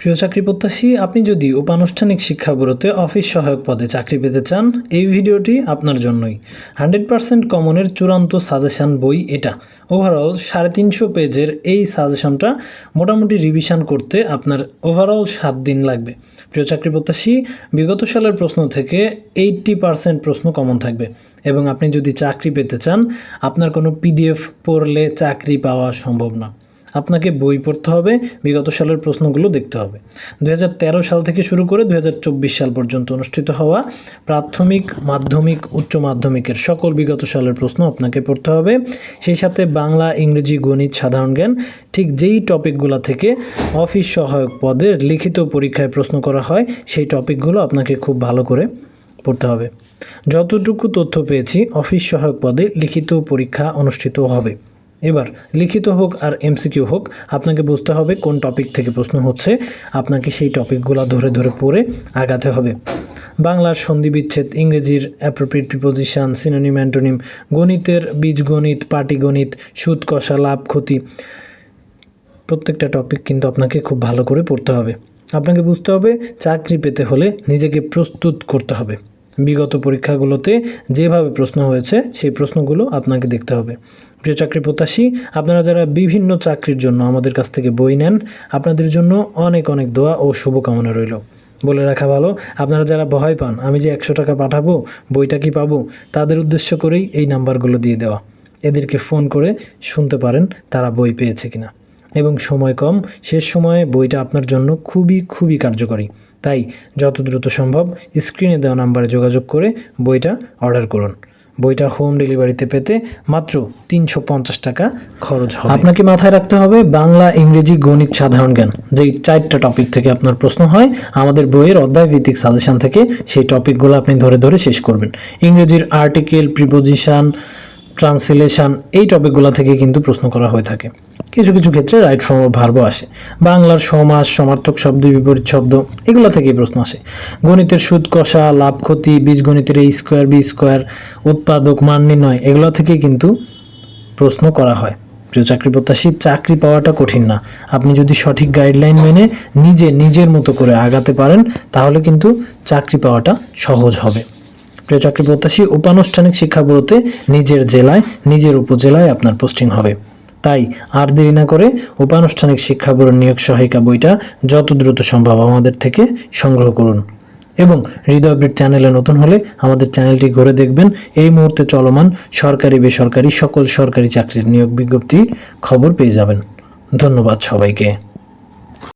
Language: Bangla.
প্রিয় চাকরি প্রত্যাশী, আপনি যদি উপানুষ্ঠানিক শিক্ষা ব্যুরোতে অফিস সহায়ক পদে চাকরি পেতে চান, এই ভিডিওটি আপনার জন্যই। হান্ড্রেড পার্সেন্ট কমনের চূড়ান্ত সাজেশান বই এটা। ওভারঅল সাড়ে তিনশো পেজের এই সাজেশনটা মোটামুটি রিভিশন করতে আপনার ওভারঅল সাত দিন লাগবে। প্রিয় চাকরি প্রত্যাশী, বিগত সালের প্রশ্ন থেকে এইট্টি পার্সেন্ট প্রশ্ন কমন থাকবে। এবং আপনি যদি চাকরি পেতে চান, আপনার কোনো পিডিএফ পড়লে চাকরি পাওয়া সম্ভব না। আপনাকে বই পড়তে হবে, বিগত সালের প্রশ্নগুলো দেখতে হবে। দু হাজার তেরো সাল থেকে শুরু করে দু হাজার চব্বিশ সাল পর্যন্ত অনুষ্ঠিত হওয়া প্রাথমিক, মাধ্যমিক, উচ্চ মাধ্যমিকের সকল বিগত সালের প্রশ্ন আপনাকে পড়তে হবে। সেই সাথে বাংলা, ইংরেজি, গণিত, সাধারণ জ্ঞান, ঠিক যেই টপিকগুলো থেকে অফিস সহায়ক পদের লিখিত পরীক্ষায় প্রশ্ন করা হয়, সেই টপিকগুলো আপনাকে খুব ভালো করে পড়তে হবে। যতটুকু তথ্য পেয়েছি, অফিস সহায়ক পদে লিখিত পরীক্ষা অনুষ্ঠিত হবে। এবার লিখিত হোক আর এমসিকিউ হোক, আপনাকে বুঝতে হবে কোন টপিক থেকে প্রশ্ন হচ্ছে। আপনাকে সেই টপিকগুলো ধরে ধরে পড়ে আগাতে হবে। বাংলার সন্ধি বিচ্ছেদ ইংরেজির অ্যাপ্রোপ্রিয়েট প্রিপোজিশান সিনোনিম অ্যান্টোনিম গণিতের বীজগণিত, পাটিগণিত, সুদ, কষা, লাভ, ক্ষতি, প্রত্যেকটা টপিক কিন্তু আপনাকে খুব ভালো করে পড়তে হবে। আপনাকে বুঝতে হবে চাকরি পেতে হলে নিজেকে প্রস্তুত করতে হবে। বিগত পরীক্ষাগুলোতে যেভাবে প্রশ্ন হয়েছে, সেই প্রশ্নগুলো আপনাকে দেখতে হবে। প্রিয় চাকরি প্রত্যাশী, আপনারা যারা বিভিন্ন চাকরির জন্য আমাদের কাছ থেকে বই নেন, আপনাদের জন্য অনেক অনেক দোয়া ও শুভকামনা রইল। বলে রাখা ভালো, আপনারা যারা ভয় পান, আমি যে একশো টাকা পাঠাবো, বইটা কি পাবো, তাদের উদ্দেশ্য করেই এই নাম্বারগুলো দিয়ে দেওয়া। এদেরকে ফোন করে শুনতে পারেন তারা বই পেয়েছে কিনা। এবং সময় কম, শেষ সময়ে বইটা আপনার জন্য খুবই খুবই কার্যকরী। তাই যত দ্রুত সম্ভব স্ক্রিনে দেওয়া নাম্বারে যোগাযোগ করে বইটা অর্ডার করুন। বইটা হোম ডেলিভারিতে পেতে মাত্র তিনশো পঞ্চাশ টাকা খরচ হবে। আপনাকে মাথায় রাখতে হবে, বাংলা, ইংরেজি, গণিত, সাধারণ জ্ঞান। যেই চারটা টপিক থেকে আপনার প্রশ্ন হয়, আমাদের বইয়ের অধ্যায় ভিত্তিক সাজেশন থেকে সেই টপিকগুলো আপনি ধরে ধরে শেষ করবেন। ইংরেজির আর্টিকেল প্রিপোজিশন ট্রান্সলেশন এই টপিকগুলো থেকে কিন্তু প্রশ্ন করা হয়ে থাকে। কিছু কিছু ক্ষেত্রে রাইট ফর্ম অফ ভার্বও আসে। বাংলার সমাস, সমার্থক শব্দ, বিপরীত শব্দ, এগুলো থেকেই প্রশ্ন আসে। গণিতের সুদ, কষা, লাভ, ক্ষতি বীজগণিতের এই স্কোয়ার বি স্কোয়ার উৎপাদক, মান নির্ণয়, এগুলো থেকেই কিন্তু প্রশ্ন করা হয়। প্রিয় চাকরি প্রত্যাশী, চাকরি পাওয়াটা কঠিন না। আপনি যদি সঠিক গাইডলাইন মেনে নিজে, নিজের মতো করে আগাতে পারেন, তাহলে কিন্তু চাকরি পাওয়াটা সহজ হবে। প্রিয় চাকরি প্রত্যাশী, উপানুষ্ঠানিক শিক্ষা ব্যুরোতে নিজের জেলায়, নিজের উপজেলায় আপনার পোস্টিং হবে। তাই আর দেরি না করে উপানুষ্ঠানিক শিক্ষা বোর্ড নিয়োগ সহায়িকা বইটা যত দ্রুত সম্ভব আমাদের থেকে সংগ্রহ করুন। এবং হৃদয় আপডেট চ্যানেলে নতুন হলে আমাদের চ্যানেলটি ঘুরে দেখবেন। এই মুহূর্তে চলমান সরকারি, বেসরকারি সকল সরকারি চাকরির নিয়োগ বিজ্ঞপ্তি খবর পেয়ে যাবেন। ধন্যবাদ সবাইকে।